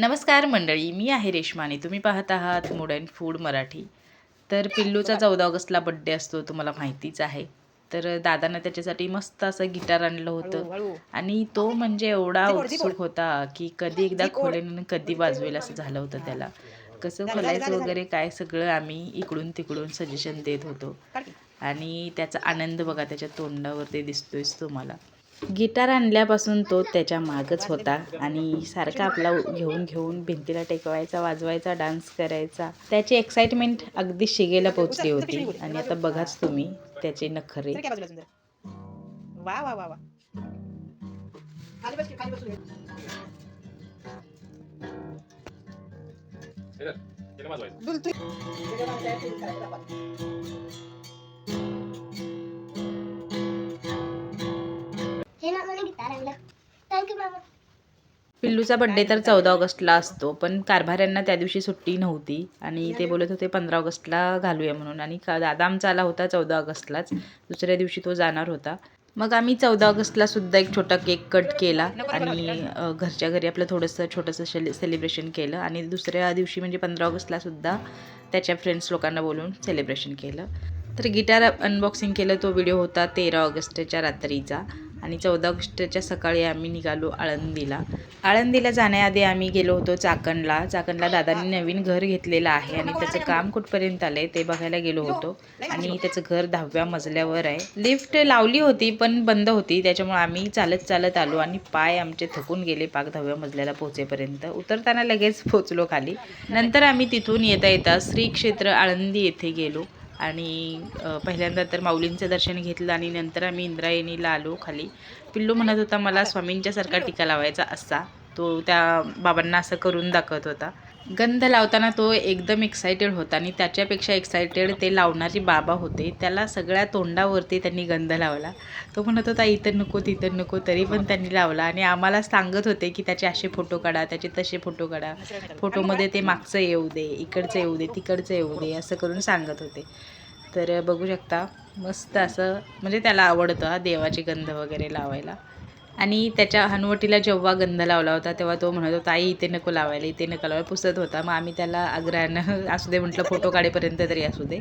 नमस्कार मंडळी मी आहे रेश्मा आणि तुम्ही पाहत आहात मूड अँड फूड मराठी. तर पिल्लूचा चौदा ऑगस्टला बड्डे असतो तुम्हाला माहितीच आहे. तर दादानं त्याच्यासाठी मस्त असं गिटार आणलं होतं. आणि तो म्हणजे एवढा उत्सुक होता की कधी एकदा खोलेन कधी वाजवेल असं झालं होतं त्याला. कसं खोलायचं वगैरे काय सगळं आम्ही इकडून तिकडून सजेशन देत होतो. आणि त्याचा आनंद बघा त्याच्या तोंडावरती दिसतोयच तुम्हाला. गिटार आणल्यापासून तो त्याच्या मागच होता आणि सारखा आपला घेऊन घेऊन भिंतीला टेकवायचा वाजवायचा डान्स करायचा. त्याची एक्साइटमेंट अगदी शिगेला पोचली होती. आणि आता बघाच तुम्ही त्याचे नखरे. वा वा वा वा. खाली पिल्लूचा बड्डे तर चौदा ऑगस्टला असतो पण कारभाऱ्यांना त्या दिवशी सुट्टी नव्हती आणि ते बोलत होते पंधरा ऑगस्टला घालूया म्हणून. आणि दादा आमचा आला होता चौदा ऑगस्टलाच. दुसऱ्या दिवशी तो जाणार होता. मग आम्ही चौदा ऑगस्टला सुद्धा एक छोटा केक कट केला आणि घरच्या घरी आपलं थोडंसं छोटंसं सेलि सेलिब्रेशन केलं आणि दुसऱ्या दिवशी म्हणजे पंधरा ऑगस्टला सुद्धा त्याच्या फ्रेंड्स लोकांना बोलून सेलिब्रेशन केलं. तर गिटार अनबॉक्सिंग केलं तो व्हिडिओ होता तेरा ऑगस्टच्या रात्रीचा. आणि चौदा ऑगस्टच्या सकाळी आम्ही निघालो आळंदीला. आळंदीला जाण्याआधी आम्ही गेलो होतो चाकणला. चाकणला दादांनी नवीन घर घेतलेलं आहे आणि त्याचं काम कुठपर्यंत आलंय ते बघायला गेलो होतो. आणि त्याचं घर दहाव्या मजल्यावर आहे. लिफ्ट लावली होती पण बंद होती. त्याच्यामुळे आम्ही चालत चालत आलो आणि पाय आमचे थकून गेले पाक दहाव्या मजल्याला पोहोचेपर्यंत. उतरताना लगेच पोचलो खाली. नंतर आम्ही तिथून येता येता श्री क्षेत्र आळंदी येथे गेलो. आणि पहिल्यांदा तर माऊलींचं दर्शन घेतलं आणि नंतर आम्ही इंद्रायणीला आलो खाली. पिल्लू म्हणत होता मला स्वामींच्यासारखा टीका लावायचा असा. तो त्या बाबांना असं करून दाखवत होता. गंध लावताना तो एकदम एक्सायटेड होता आणि त्याच्यापेक्षा एक्सायटेड ते लावणारे बाबा होते. त्याला सगळ्या तोंडावरती त्यांनी गंध लावला. तो म्हणत होता इथं नको तिथं नको. तरी पण त्यांनी लावला आणि आम्हाला सांगत होते की त्याचे असे फोटो काढा त्याचे तसे फोटो काढा. फोटोमध्ये ते मागचं येऊ दे इकडचं येऊ दे तिकडचं येऊ दे असं करून सांगत होते. तर बघू शकता मस्त असं म्हणजे त्याला आवडतं हा देवाची गंध वगैरे लावायला. आणि त्याच्या हनुवटीला जेव्हा गंध लावला होता तेव्हा तो म्हणत होता आई इथे नको लावायला इथे नको लावायला. पुसत होता. मग आम्ही त्याला आग्रहानं असू दे म्हटलं फोटो काढेपर्यंत तरी असू दे.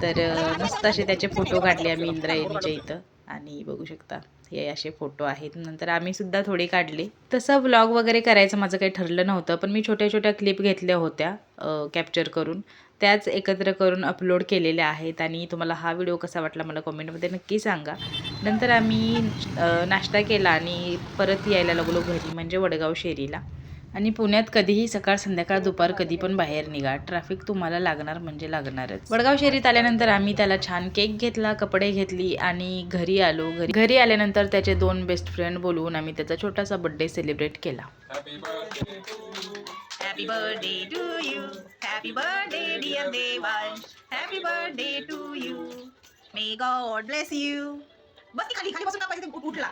तर मस्त असे त्याचे फोटो काढले आम्ही इंद्रायणीच्या इथं. आणि बघू शकता हे असे फोटो आहेत. नंतर आम्ही सुद्धा थोडे काढले. तसं व्लॉग वगैरे करायचं माझं काही ठरलं नव्हतं पण मी छोट्या छोट्या क्लिप घेतल्या होत्या कॅप्चर करून. त्याच एकत्र करून अपलोड केलेल्या आहेत आणि तुम्हाला हा व्हिडिओ कसा वाटला मला कॉमेंटमध्ये नक्की सांगा. नंतर आम्ही नाश्ता केला आणि परत यायला लागलो घरी म्हणजे वडगाव शेरीला. आणि पुण्यात कधीही सकाळ संध्याकाळ दुपार कधी पण बाहेर निघा. ट्रॅफिक तुम्हाला लागणार म्हणजे लागणारच. वडगाव शेरीत आल्यानंतर आम्ही त्याला छान केक घेतला कपडे घेतली आणि घरी आलो. घरी घरी आल्यानंतर त्याचे दोन बेस्ट फ्रेंड बोलवून आम्ही त्याचा छोटासा बड्डे सेलिब्रेट केला. Happy birthday to you. Happy birthday, dear Devansh. Happy birthday to you. May God bless you. बस की खाली खाली बसून टाकायचं ते उठ- उठला.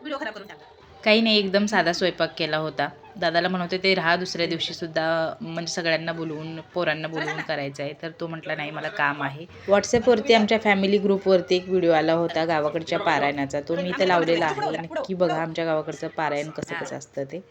व्हिडिओ खराब करून टाकला. काही नाही एकदम साधा स्वयंपाक केला होता. दादाला म्हणत होते ते राहा दुसऱ्या दिवशी सुद्धा म्हणजे सगळ्यांना बोलवून पोरांना बोलवून करायचं आहे. तर तो म्हटला नाही मला काम आहे. व्हॉट्सअपवरती आमच्या फॅमिली ग्रुपवरती एक व्हिडिओ आला होता गावाकडच्या पारायणाचा. तो मी तर लावलेला आहे. नक्की बघा आमच्या गावाकडचं पारायण कसं कसं असतं ते.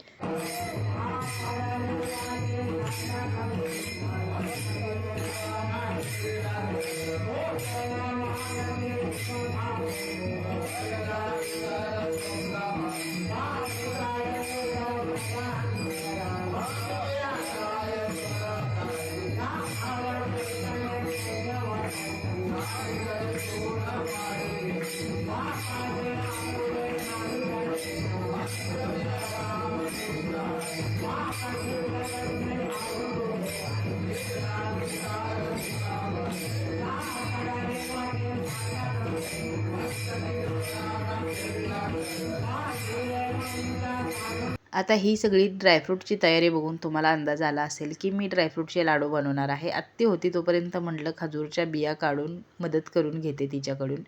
आता ही सगळी ड्रायफ्रूटची तयारी बघून तुम्हाला अंदाज आला असेल की मी ड्रायफ्रूटचे लाडू बनवणार आहे. आत्ती होती तोपर्यंत म्हटलं खजूरच्या बिया काढून मदत करून घेते तिच्याकडून.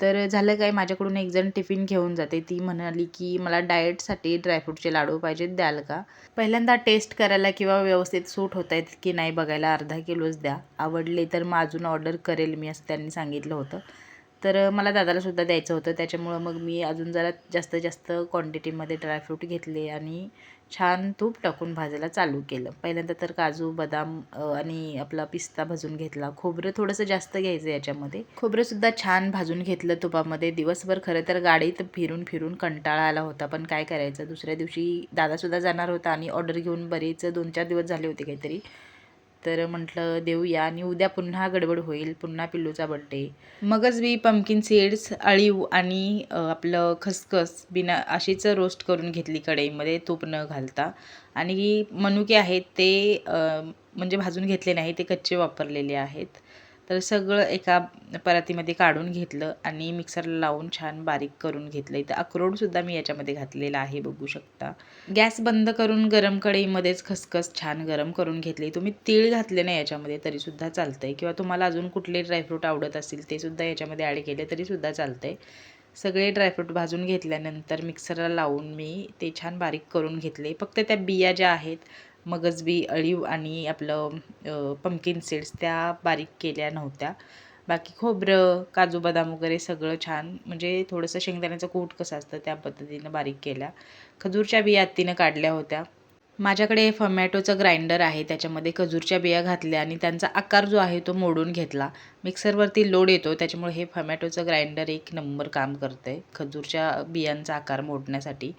तर झालं काय माझ्याकडून एक जण टिफिन घेऊन जाते. ती म्हणाली की मला डाएटसाठी ड्रायफ्रूटचे लाडू पाहिजेत द्याल का? पहिल्यांदा टेस्ट करायला किंवा व्यवस्थित सूट होत आहेत की नाही बघायला अर्धा किलोच द्या. आवडले तर मग अजून ऑर्डर करेल मी असं त्यांनी सांगितलं होतं. तर मला दादालासुद्धा द्यायचं होतं. त्याच्यामुळं मग मी अजून जरा जास्त जास्त क्वांटिटीमध्ये ड्रायफ्रूट घेतले आणि छान तूप टाकून भाजायला चालू केलं. पहिल्यांदा तर काजू बदाम आणि आपला पिस्ता भाजून घेतला. खोबरं थोडंसं जास्त घ्यायचं याच्यामध्ये. खोबरंसुद्धा छान भाजून घेतलं तुपामध्ये. दिवसभर खरं तर गाडीत फिरून फिरून कंटाळा आला होता पण काय करायचं? दुसऱ्या दिवशी दादासुद्धा जाणार होता आणि ऑर्डर घेऊन बरेच दोन चार दिवस झाले होते काहीतरी. तर म्हटलं देऊया आणि उद्या पुन्हा गडबड होईल पुन्हा पिल्लूचा बड्डे मगच बी पंपकिन सीड्स अळीव आणि आपलं खसखस बिना अशीच रोस्ट करून घेतली कढईमध्ये तूप न घालता. आणि मनुके आहेत ते म्हणजे भाजून घेतले नाही ते कच्चे वापरलेले आहेत. तर सगळं एका परातीमध्ये काढून घेतलं आणि मिक्सरला लावून छान बारीक करून घेतलं. इथं अक्रोडसुद्धा मी याच्यामध्ये घातलेला आहे बघू शकता. गॅस बंद करून गरम कढईमध्येच खसखस छान गरम करून घेतली. तुम्ही तीळ घातले नाही याच्यामध्ये तरीसुद्धा चालतं आहे किंवा तुम्हाला अजून कुठले ड्रायफ्रूट आवडत असतील ते सुद्धा याच्यामध्ये ॲड केले तरीसुद्धा चालतं आहे सगळे ड्रायफ्रूट भाजून घेतल्यानंतर मिक्सरला लावून मी ते छान बारीक करून घेतले. फक्त त्या बिया ज्या आहेत मगजबी अळीव आणि आपलं पम्किन सीड्स त्या बारीक केल्या नव्हत्या. बाकी खोबरं काजू बदाम वगैरे सगळं छान म्हणजे थोडंसं शेंगदाण्याचं कूट कसं असतं त्या पद्धतीनं बारीक केल्या. खजूरच्या बिया आत्तीनं काढल्या होत्या. माझ्याकडे फमॅटोचं ग्राइंडर आहे त्याच्यामध्ये खजूरच्या बिया घातल्या आणि त्यांचा आकार जो आहे तो मोडून घेतला. मिक्सरवरती लोड येतो त्याच्यामुळे हे फमॅटोचं ग्राइंडर एक नंबर काम करतं आहे खजूरच्या बियांचा आकार मोडण्यासाठी.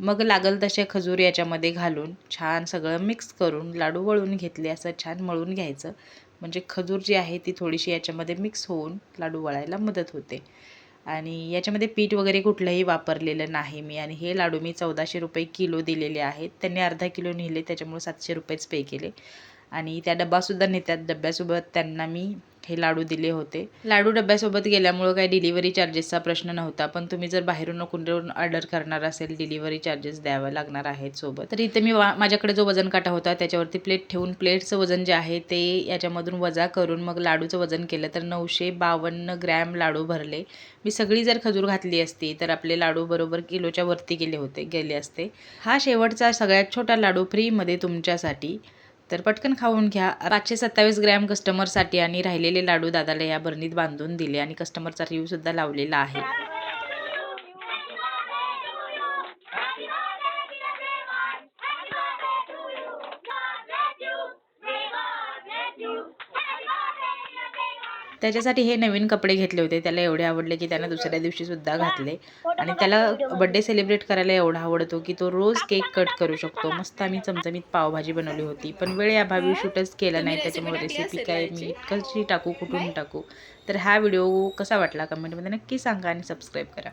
मग लागल तसे खजूर याच्यामध्ये घालून छान सगळं मिक्स करून लाडू वळून घेतले असं छान मळून घ्यायचं. म्हणजे खजूर जी आहे ती थोडीशी याच्यामध्ये मिक्स होऊन लाडू वळायला मदत होते. आणि याच्यामध्ये पीठ वगैरे कुठलंही वापरलेलं नाही मी. आणि हे लाडू मी चौदाशे रुपये किलो दिलेले आहेत. त्यांनी अर्धा किलो नेले त्याच्यामुळे सातशे रुपयेच पे केले. आणि त्या डब्बासुद्धा नेतात. डब्यासोबत त्यांना मी हे लाडू दिले होते. लाडू डब्यासोबत गेल्यामुळं काही डिलिव्हरी चार्जेसचा प्रश्न नव्हता पण तुम्ही जर बाहेरून कुंडून ऑर्डर करणार असेल डिलिव्हरी चार्जेस द्यावे लागणार आहेत सोबत. तर इथे मी माझ्याकडे जो वजन काटा होता त्याच्यावरती प्लेट ठेवून प्लेटचं वजन जे आहे ते याच्यामधून वजा करून मग लाडूचं वजन केलं तर नऊशे बावन्न ग्रॅम लाडू भरले. मी सगळी जर खजूर घातली असती तर आपले लाडू बरोबर किलोच्या वरती गेले होते गेले असते. हा शेवटचा सगळ्यात छोटा लाडू फ्रीमध्ये तुमच्यासाठी तर पटकन खाऊन घ्या. पाचशे सत्तावीस ग्रॅम कस्टमरसाठी आणि राहिलेले लाडू दादाला या बरणीत बांधून दिले आणि कस्टमरचा रिव्ह्यूसुद्धा लावलेला आहे. त्याच्यासाठी हे नवीन कपडे घेतले होते. त्याला एवढे आवडले की त्यानं दुसऱ्या दिवशी सुद्धा घातले. आणि त्याला बड्डे सेलिब्रेट करायला एवढा आवडतो की तो रोज केक कट करू शकतो. मस्त आम्ही चमचमीत पावभाजी बनवली होती. पण वेळेअभावी शूटच केलं नाही. त्याच्यामुळे रेसिपी काय मी कशी टाकू कुठून टाकू? तर हा व्हिडिओ कसा वाटला? कमेंटमध्ये नक्की सांगा आणि सबस्क्राईब करा.